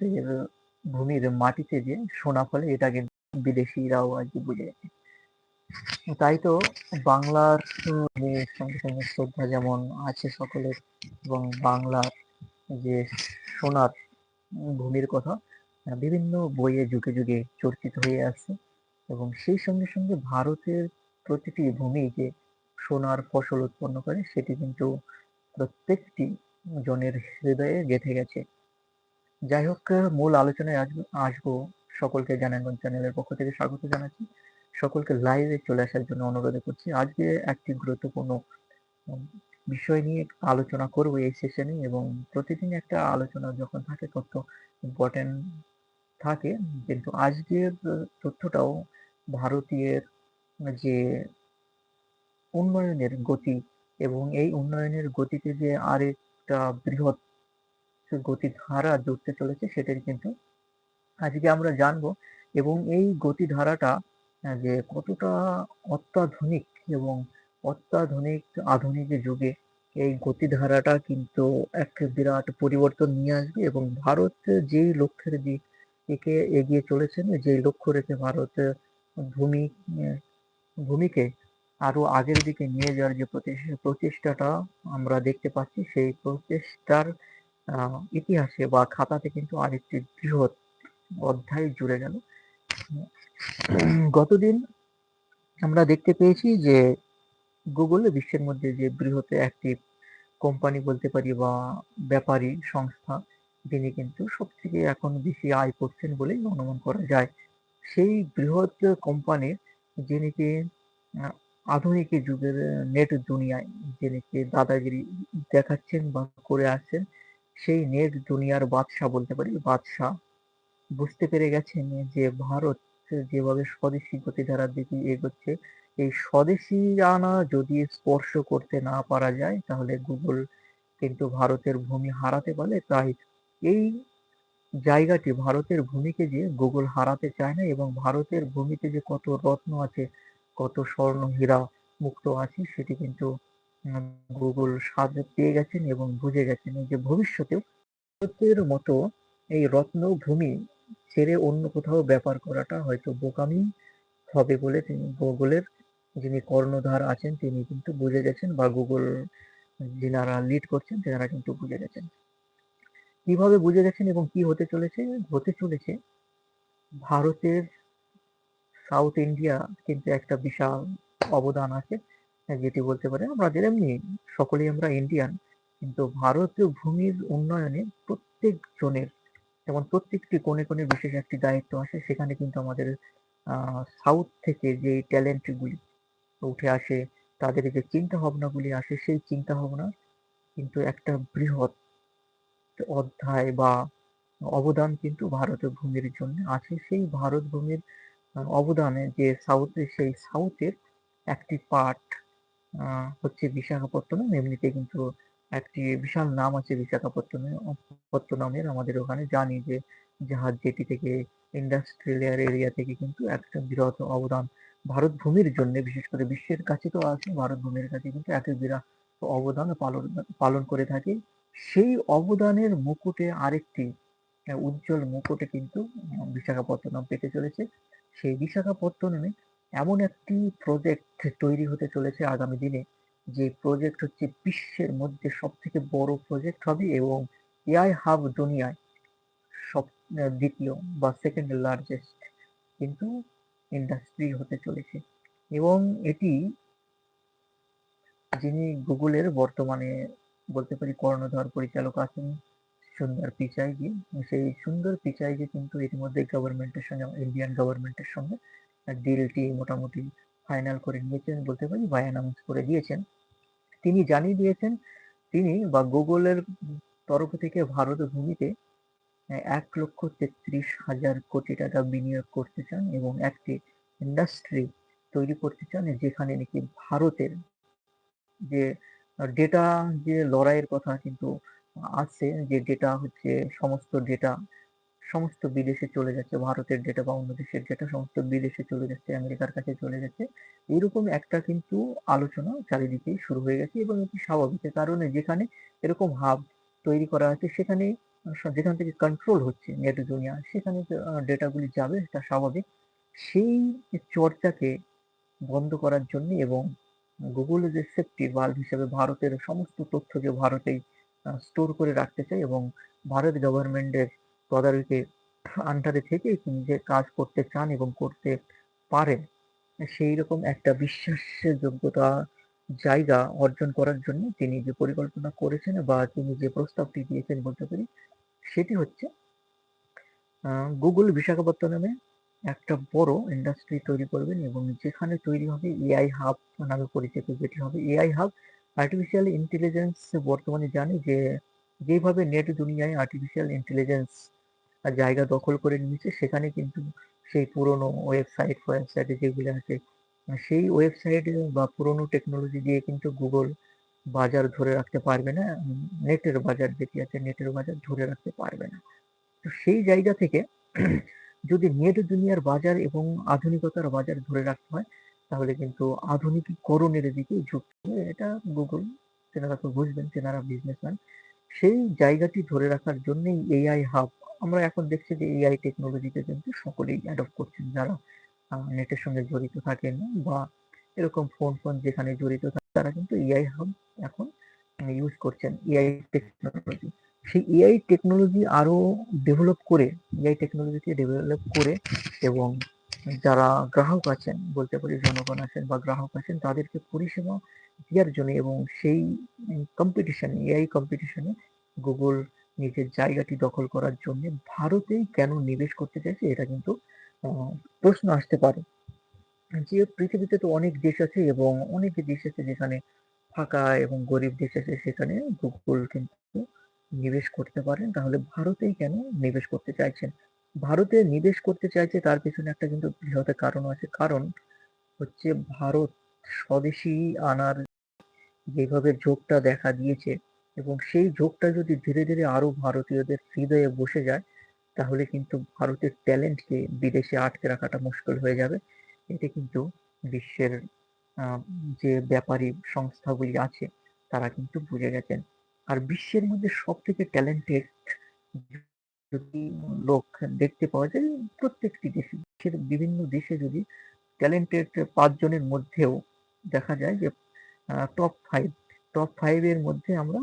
ভারতের ভূমির মাটিতে যে সোনা ফলে এটা কিন্তু বিদেশিরাও আর কি বুঝে তাই তো বাংলার সঙ্গে সঙ্গে শ্রদ্ধা যেমন আছে সকলের এবং বাংলার যে সোনার ভূমির কথা বিভিন্ন বইয়ে যুগে যুগে চর্চিত হয়ে আসছে এবং সেই সঙ্গে সঙ্গে ভারতের প্রতিটি ভূমি যে সোনার ফসল উৎপন্ন করে সেটি কিন্তু প্রত্যেকটি জনের হৃদয়ে গেঁথে গেছে। যাই হোক মূল আলোচনায় আসব আসব সকলকে জানাগঞ্জ চ্যানেলের পক্ষ থেকে স্বাগত জানাচ্ছি। সকলকে লাইভে চলে আসার জন্য অনুরোধ করছি। আজকে একটি গুরুত্বপূর্ণ বিষয় নিয়ে আলোচনা করব এই সেশনে এবং প্রতিদিন একটা আলোচনা যখন থাকে, তথ্য ইম্পর্টেন্ট থাকে। কিন্তু আজকের তথ্যটাও ভারতীয় যে উন্নয়নের গতি এবং এই উন্নয়নের গতিতে যে আরেকটা বৃহৎ গতিধারা জুড়তে চলেছে সেটাই কিন্তু আজকে আমরা জানব এবং এই গতিধারাটা যে কতটা অত্যাধুনিক এবং অত্যাধুনিক আধুনিক যুগে এই গতিধারাটা কিন্তু এক বিরাট পরিবর্তন নিয়ে আসবে এবং ভারত যেই লক্ষ্যের দিক এগিয়ে চলেছেন, যেই লক্ষ্য রেখে ভারত ভূমি ভূমিকে আরও আগের দিকে নিয়ে যাওয়ার যে প্রচেষ্টাটা আমরা দেখতে পাচ্ছি, সেই প্রচেষ্টার ইতিহাসে বা খাতাতে কিন্তু আরেকটি বৃহৎ অধ্যায় জুড়ে গেল। গতদিন আমরা দেখতে পেয়েছি যে গুগল বিশ্বের মধ্যে যে বৃহৎ একটি কোম্পানি বলতে পারি বা ব্যাপারী সংস্থা যিনি কিন্তু সব থেকে এখন বেশি আয় করছেন বলেই অনুমান করা যায়। সেই বৃহৎ কোম্পানির যিনি কি আধুনিক যুগের নেট দুনিয়ায় যিনি কি দাদাগিরি দেখাচ্ছেন বা করে আসছেন সেই নেট দুনিয়ার বাদশাহ বলতে পারি, বাদশাহ। বুঝতে পেরে গেছেন যে ভারত যেভাবে স্বদেশি গতিধারার দিকে এগোচ্ছে, এই স্বদেশী আনা যদি স্পর্শ করতে না পারা যায়, তাহলে গুগল কিন্তু ভারতের ভূমি হারাতে পারে তাই এই জায়গাটি, ভারতের ভূমিকে যে গুগল হারাতে চায় না এবং ভারতের ভূমিতে যে কত রত্ন আছে, কত স্বর্ণ হীরা মুক্ত আছে, সেটি কিন্তু গুগল স্বাদ পেয়ে গেছেন এবং বুঝে গেছেন যে ভবিষ্যতেও ভারতের মতো এই রত্ন ভূমি ছেড়ে অন্য কোথাও ব্যাপার করাটা হয়তো বোকামি হবে বলে তিনি গুগলের যিনি কর্ণধার আছেন, তিনি কিন্তু বুঝে গেছেন বা গুগল যিনারা লিড করছেন, তেনারা কিন্তু বুঝে গেছেন। কীভাবে বুঝে গেছেন এবং কি হতে চলেছে? হতে চলেছে ভারতের সাউথ ইন্ডিয়া কিন্তু একটা বিশাল অবদান আছে। যেটি বলতে পারে আমাদের এমনি সকলেই আমরা ইন্ডিয়ান কিন্তু ভারতীয় ভূমির উন্নয়নে প্রত্যেক জনের যেমন প্রত্যেকটি কোণে কোণে বিশেষ একটি দায়িত্ব আসে, সেখানে কিন্তু আমাদের সাউথ থেকে যে ট্যালেন্টগুলি উঠে আসে, তাদের যে চিন্তা ভাবনাগুলি আসে, সেই চিন্তা ভাবনা কিন্তু একটা বৃহৎ অধ্যায় বা অবদান কিন্তু ভারতের ভূমির জন্য আছে। সেই ভারত ভূমির অবদানে যে সাউথে সেই সাউথের একটি পার্ট হচ্ছে বিশাখাপত্তনম। এমনিতে কিন্তু একটি বিশাল নাম আছে বিশাখাপত্তনম পত্তনমের। আমাদের ওখানে জানি যে জাহাজ জেটি থেকে ইন্ডাস্ট্রিয়াল এরিয়া থেকে কিন্তু একটা বৃহৎ অবদান ভারত ভূমির জন্য, বিশেষ করে বিশ্বের কাছে তো আছে ভারত ভূমির কাছে কিন্তু এক বিরাট অবদান পালন পালন করে থাকে। সেই অবদানের মুকুটে আরেকটি উজ্জ্বল মুকুটে কিন্তু বিশাখাপত্তনম পেতে চলেছে। সেই বিশাখাপত্তনমে এমন একটি প্রজেক্ট তৈরি হতে চলেছে আগামী দিনে, যে প্রজেক্ট হচ্ছে বিশ্বের মধ্যে সব থেকে বড় প্রজেক্ট হবে এবং এআই হাব দুনিয়ায় সব দ্বিতীয় বা সেকেন্ড লার্জেস্ট কিন্তু ইন্ডাস্ট্রি হতে চলেছে। এবং এটি যিনি গুগলের বর্তমানে বলতে পারি কর্ণধার পরিচালক আছেন সুন্দর পিচাইজি, সেই সুন্দর পিচাইজি কিন্তু ইতিমধ্যে গভর্নমেন্টের সঙ্গে ইন্ডিয়ান গভর্নমেন্টের সঙ্গে ডিলটি মোটামুটি ফাইনাল করে নিয়েছেন বলতে পারি বা অ্যানাউন্স করে দিয়েছেন। তিনি জানিয়ে দিয়েছেন, তিনি বা গুগলের তরফ থেকে ভারত ভূমিতে এক লক্ষ তেত্রিশ হাজার কোটি টাকা বিনিয়োগ করতে চান এবং একটি ইন্ডাস্ট্রি তৈরি করতে চান, যেখানে নাকি ভারতের যে ডেটা যে লড়াইয়ের কথা কিন্তু আছে, যে ডেটা হচ্ছে সমস্ত ডেটা সমস্ত বিদেশে চলে যাচ্ছে, ভারতের ডেটা বা অন্য দেশের ডেটা সমস্ত বিদেশে চলে যাচ্ছে, আমেরিকার কাছে চলে যাচ্ছে এরকম একটা কিন্তু আলোচনা চারিদিকে শুরু হয়ে গেছে এবং এটি স্বাভাবিক কারণে যেখানে এরকম হাব তৈরি করা আছে, সেখানে যেখান থেকে কন্ট্রোল হচ্ছে নেট দুনিয়া, সেখানে ডেটাগুলি যাবে এটা স্বাভাবিক। সেই চর্চাকে বন্ধ করার জন্যে এবং Google যে সেফটি ভাল্ভ হিসেবে ভারতের সমস্ত তথ্য যে ভারতেই স্টোর করে রাখতে চায় এবং ভারত গভর্নমেন্টের তদারকি আন্ডারে থেকে তিনি যে কাজ করতে চান এবং করতে পারেন, সেইরকম একটা বিশ্বাসের যোগ্যতা জায়গা অর্জন করার জন্য তিনি যে পরিকল্পনা করেছেন বা তিনি যে প্রস্তাবটি দিয়েছেন বলতে পারি, সেটি হচ্ছে Google বিশাখাপত্তনমে একটা বড় ইন্ডাস্ট্রি তৈরি করবেন এবং যেখানে তৈরি হবে এআই হাব নামে পরিচিত যেটি হবে এআই হাব। আর্টিফিশিয়াল ইন্টেলিজেন্স বর্তমানে জানি যে যেভাবে নেট দুনিয়ায় আর্টিফিশিয়াল ইন্টেলিজেন্স জায়গা দখল করে নিয়েছে সেখানে কিন্তু সেই পুরনো ওয়েবসাইট ফোয়েবসাইটে যেগুলো আছে সেই ওয়েবসাইটে বা পুরনো টেকনোলজি দিয়ে কিন্তু গুগল বাজার ধরে রাখতে পারবে না। নেটের বাজার যেটি আছে নেটের বাজার ধরে রাখতে পারবে না। তো সেই জায়গা থেকে যদি নেট দুনিয়ার বাজার এবং আধুনিকতার বাজার ধরে রাখতে হয়, তাহলে কিন্তু আধুনিকীকরণের দিকে ঝুঁকতে। এটা গুগল তেনারা তো বুঝবেন, তেনারা বিজনেসম্যান। সেই জায়গাটি ধরে রাখার জন্যেই এআই হাব আমরা এখন দেখছি যে এআই টেকনোলজিতে কিন্তু সকলেই অ্যাডপ্ট করছেন। যারা নেটের সঙ্গে জড়িত থাকেন বা এরকম ফোন-ফোন যেখানে জড়িত থাকে, তারা কিন্তু এআই হাব এখন ইউজ করছেন এআই টেকনোলজি। সেই এআই টেকনোলজি আরও ডেভেলপ করে এআই টেকনোলজিকে ডেভেলপ করে এবং যারা গ্রাহক আছেন, বলতে পারি জনগণ আছেন বা গ্রাহক আছেন, তাদেরকে পরিষেবা দেওয়ার জন্য এবং সেই কম্পিটিশন এআই কম্পিটিশনে Google নিজের জায়গাটি দখল করার জন্যে ভারতেই কেন নিবেশ করতে চাইছে, এটা কিন্তু প্রশ্ন আসতে পারে। যে পৃথিবীতে তো অনেক দেশ আছে এবং অনেক দেশ আছে যেখানে ফাঁকা এবং গরিব দেশ আছে, সেখানে Google কিন্তু নিবেশ করতে পারেন। তাহলে ভারতেই কেন নিবেশ করতে চাইছেন? ভারতে নিবেশ করতে চাইছে তার পেছনে একটা কিন্তু বৃহৎ কারণও আছে। কারণ হচ্ছে ভারত স্বদেশি আনার যেভাবে ঝোঁকটা দেখা দিয়েছে এবং সেই ঝোঁকটা যদি ধীরে, ধীরে আরও ভারতীয়দের হৃদয়ে বসে যায়, তাহলে কিন্তু ভারতের ট্যালেন্টকে বিদেশে আটকে রাখাটা মুশকিল হয়ে যাবে। এতে কিন্তু বিশ্বের যে ব্যাপারী সংস্থাগুলি আছে তারা কিন্তু বুঝে গেছেন। আর বিশ্বের মধ্যে সব থেকে ট্যালেন্টেড যদি লোক দেখতে পাওয়া যায় প্রত্যেকটি দেশে। বিভিন্ন দেশে যদি ট্যালেন্টেড ৫ জনের মধ্যেও দেখা যায় যে টপ ফাইভ টপ 5 এর মধ্যে আমরা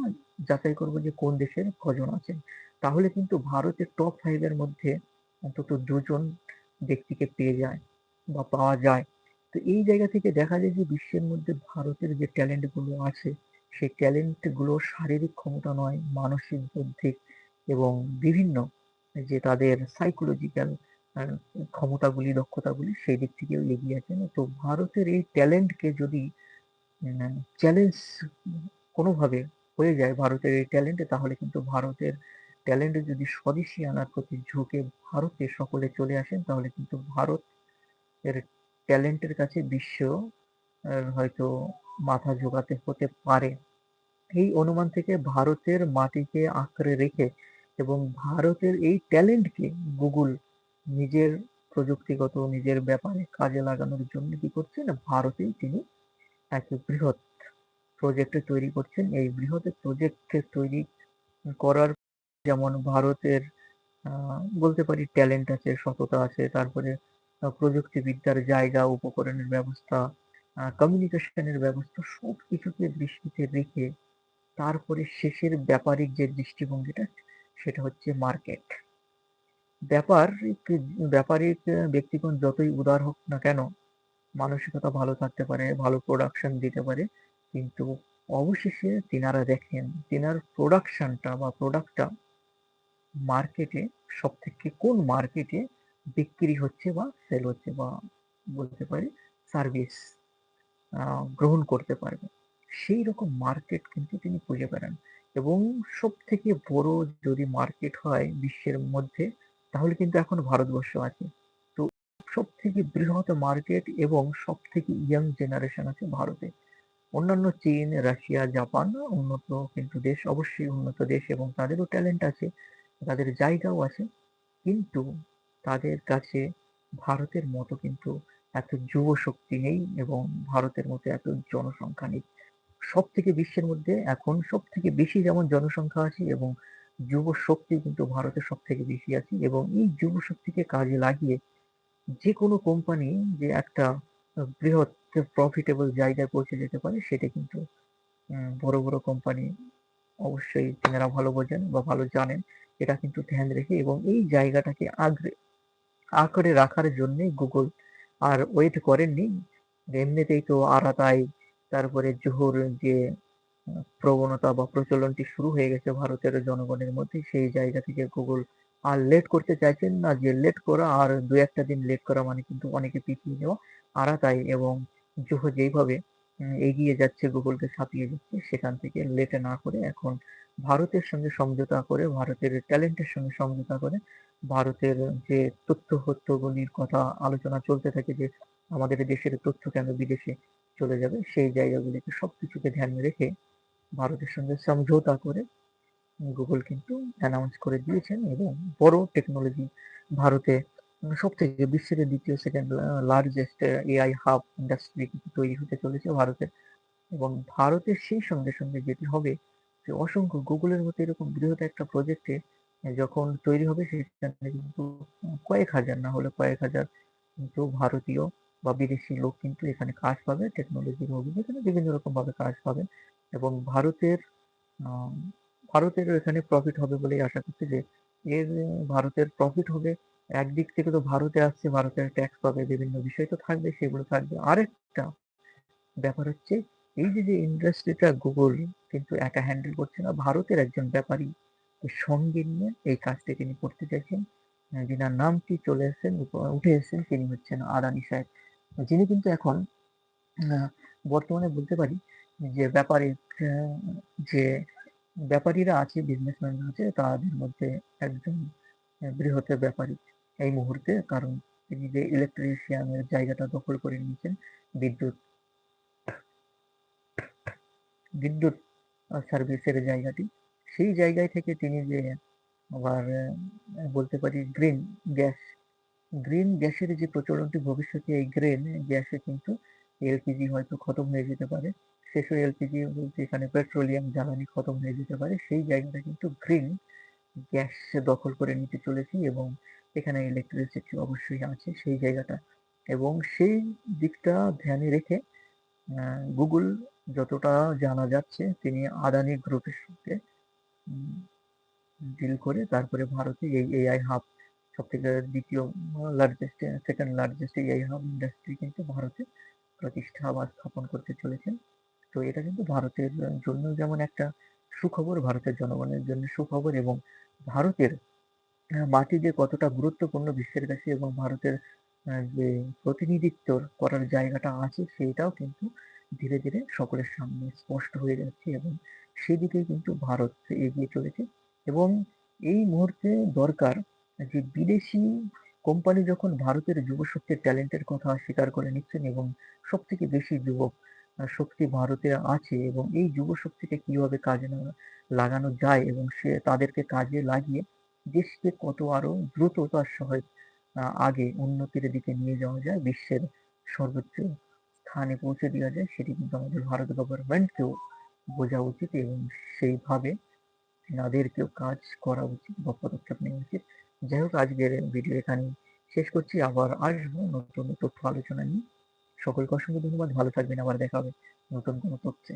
যাচাই করব যে কোন দেশের কজন আছেন। তাহলে কিন্তু ভারতের টপ 5 এর মধ্যে অন্তত দুজন ব্যক্তিকে পেয়ে যায় বা পাওয়া যায়। তো এই জায়গা থেকে দেখা যায় যে বিশ্বের মধ্যে ভারতের যে ট্যালেন্টগুলো আছে, সেই ট্যালেন্টগুলো শারীরিক ক্ষমতা নয়, মানসিক, বৌদ্ধিক এবং বিভিন্ন যে তাদের সাইকোলজিক্যাল ক্ষমতাগুলি, দক্ষতাগুলি সেই দিক থেকেও এগিয়ে আছেন। তো ভারতের এই ট্যালেন্টকে যদি চ্যালেঞ্জ কোনোভাবে হয়ে যায় ভারতের এই ট্যালেন্টে তাহলে কিন্তু ভারতের ট্যালেন্টে যদি স্বদেশী আনার প্রতি ঝুঁকে ভারতে সকলে চলে আসেন তাহলে কিন্তু ভারত এর ট্যালেন্টের কাছে বিশ্ব হয়তো মাথা ঝোঁকাতে হতে পারে। এই অনুমান থেকে ভারতের মাটিকে আঁকড়ে রেখে এবং ভারতের এই ট্যালেন্টকে গুগল নিজের প্রযুক্তিগত নিজের ব্যাপারে কাজে লাগানোর জন্য কি করছে না ভারতেই তিনি এক বৃহৎ প্রজেক্টে তৈরি করছেন। এই বৃহৎ প্রজেক্ট তৈরি করার যেমন ভারতের বলতে পারি ট্যালেন্ট আছে, সততা আছে, তারপরে প্রযুক্তিবিদ্যার জায়গা, উপকরণের ব্যবস্থা, আ ব্যবস্থা সব কিছুকে দৃষ্টিতে রেখে তারপরে শেষের ব্যাপারিক যে দৃষ্টিভঙ্গিটা সেটা হচ্ছে মার্কেট। ব্যাপারিক ব্যাপারিক ব্যক্তিগণ যতই উদার হোক না কেন, মানসিকতা ভালো থাকতে পারে, ভালো প্রোডাকশন দিতে পারে। কিন্তু অবশেষে তিনারা দেখেন তিনার প্রোডাকশনটা বা প্রোডাক্টটা মার্কেটে সব থেকে কোন মার্কেটে বিক্রি হচ্ছে বা সেল হচ্ছে বা বলতে পারি সার্ভিস গ্রহণ করতে পারবে। সেই রকম মার্কেট কিন্তু তিনি খুঁজে বেড়ান এবং সবথেকে বড় যদি মার্কেট হয় বিশ্বের মধ্যে তাহলে কিন্তু এখন ভারতবর্ষ আছে। তো সবথেকে বৃহৎ মার্কেট এবং সবথেকে ইয়ং জেনারেশন আছে ভারতে। অন্যান্য চীন, রাশিয়া, জাপান উন্নত কিন্তু দেশ অবশ্যই উন্নত দেশ এবং তাদেরও ট্যালেন্ট আছে, তাদের জায়গাও আছে। কিন্তু তাদের কাছে ভারতের মতো কিন্তু এত যুবশক্তি নেই এবং ভারতের মতো এত জনসংখ্যা নেই। সবথেকে বিশ্বের মধ্যে এখন সবথেকে বেশি যেমন জনসংখ্যা আছে এবং যুব শক্তি কিন্তু ভারতে সব থেকে বেশি আছে এবং এই যুব শক্তিকে কাজে লাগিয়ে যে কোনো কোম্পানি যে একটা বৃহৎ প্রফিটেবল জায়গায় পৌঁছে যেতে পারে সেটা কিন্তু বড়, বড় কোম্পানি অবশ্যই তেনারা ভালো বোঝেন বা ভালো জানেন। এটা কিন্তু ধ্যান রেখে এবং এই জায়গাটাকে আগ্রে আঁকড়ে রাখার জন্যে গুগল আর ওয়েট করেননি। এমনিতেই তো আরাতাই, তারপরে জোহর যে প্রবণতা বা প্রচলনটি শুরু হয়ে গেছে ভারতের জনগণের মধ্যে, সেই জায়গা থেকে গুগল আর লেট করতে চাইছেন না যে লেট করা আর দু একটা দিন লেট করা মানে কিন্তু অনেকে পিছিয়ে যাওয়া। আরাতাই এবং জোহো যেইভাবে এগিয়ে যাচ্ছে গুগলকে ছাপিয়ে যাচ্ছে, সেখান থেকে লেট না করে এখন ভারতের সঙ্গে সমঝোতা করে, ভারতের ট্যালেন্টের সঙ্গে সমঝোতা করে, ভারতের যে তথ্য হত্যগুলির কথা আলোচনা চলতে থাকে যে আমাদের দেশের তথ্য কেন বিদেশে চলে যাবে, সেই জায়গাগুলিকে সবকিছুকে ধ্যানে রেখে ভারতের সঙ্গে সমঝোতা করে গুগল কিন্তু অ্যানাউন্স করে দিয়েছেন এবং বড় টেকনোলজি ভারতে সব থেকে বিশ্বের দ্বিতীয় second largest AI hub industry কিন্তু তৈরি হতে চলেছে ভারতে এবং ভারতের সেই সঙ্গে, সঙ্গে যেটি হবে যে অসংখ্য এর মতো এরকম বৃহৎ একটা প্রজেক্টে যখন তৈরি হবে সেখানে কিন্তু কয়েক হাজার না হলে কয়েক হাজার কিন্তু ভারতীয় বা বিদেশি লোক কিন্তু এখানে কাজ পাবে। টেকনোলজির অভিযোজনে বিভিন্ন রকমভাবে কাজ পাবে এবং ভারতের আ ভারতেরও এখানে প্রফিট হবে বলেই আশা করছি যে এর ভারতের প্রফিট হবে। একদিক থেকে তো ভারতে আসছে, ভারতের ট্যাক্স পাবে, বিভিন্ন বিষয় তো থাকবে, সেগুলো থাকবে। আরেকটা ব্যাপার হচ্ছে এই যে, যে ইন্ডাস্ট্রিটা গুগল কিন্তু একা হ্যান্ডেল করছে না। ভারতের একজন ব্যাপারী সঙ্গে নিয়ে এই কাজটি তিনি করতে চাইছেন। যিনার নামটি চলে এসেছেন উঠে এসেছেন তিনি হচ্ছেন আদানি সাহেব। যিনি কিন্তু এখন বর্তমানে বলতে পারি যে ব্যাপারী যে ব্যাপারীরা আছে, বিজনেসম্যান আছে তাদের মধ্যে একজন বৃহৎ ব্যাপারী এই মুহূর্তে। কারণ তিনি যে ইলেকট্রিশিয়ানের জায়গাটা দখল করে নিয়েছেন বিদ্যুৎ বিদ্যুৎ সার্ভিসের জায়গাটি, সেই জায়গায় থেকে তিনি যে আবার বলতে পারি গ্রিন গ্যাস, গ্রিন গ্যাসের যে প্রচলনটি ভবিষ্যতে এই গ্রিন গ্যাসে কিন্তু এলপিজি হয়তো খতম হয়ে যেতে পারে। শেষে এলপিজি এখানে পেট্রোলিয়াম জ্বালানি খতম হয়ে যেতে পারে। সেই জায়গাটা কিন্তু গ্রিন গ্যাস দখল করে নিতে চলেছে এবং এখানে ইলেকট্রিসিটি অবশ্যই আছে সেই জায়গাটা এবং সেই দিকটা ধ্যানে রেখে গুগল যতটা জানা যাচ্ছে তিনি আদানি গ্রুপের সঙ্গে ডিল করে তারপরে ভারতে এই এআই হাব সবথেকে ২য় আ largest, second largest AI hub industry কিন্তু ভারতে প্রতিষ্ঠা বা স্থাপন করতে চলেছেন। তো এটা কিন্তু ভারতের জন্য যেমন একটা সুখবর, ভারতের জনগণের জন্য সুখবর এবং ভারতের মাটি যে কতটা গুরুত্বপূর্ণ বিশ্বের কাছে এবং ভারতের যে প্রতিনিধিত্ব করার জায়গাটা আছে সেটাও কিন্তু ধীরে, ধীরে সকলের সামনে স্পষ্ট হয়ে যাচ্ছে এবং সেদিকে কিন্তু ভারত এগিয়ে চলেছে এবং এই মুহূর্তে দরকার যে বিদেশি কোম্পানি যখন ভারতের যুবশক্তির ট্যালেন্টের কথা স্বীকার করে নিচ্ছেন এবং সব থেকে বেশি যুবক শক্তি ভারতে আছে এবং এই যুবশক্তিকে কীভাবে কাজে লাগানো যায় এবং সে তাদেরকে কাজে লাগিয়ে দেশকে কত আরও দ্রুততার সহিত আ আগে উন্নতির দিকে নিয়ে যাওয়া যায়, বিশ্বের সর্বোচ্চ স্থানে পৌঁছে দেওয়া যায়, সেটি কিন্তু আমাদের ভারত গভর্নমেন্টকেও বোঝা উচিত এবং সেইভাবে তাদেরকেও কাজ করা উচিত বা পদক্ষেপ নেওয়া উচিত। যাই হোক আজকের ভিডিও এখানে শেষ করছি। আবার আসব নতুন তথ্য আলোচনা নিয়ে। সকলকে অসংখ্য ধন্যবাদ। ভালো থাকবেন। আবার দেখা হবে নতুন কোনো তথ্যে।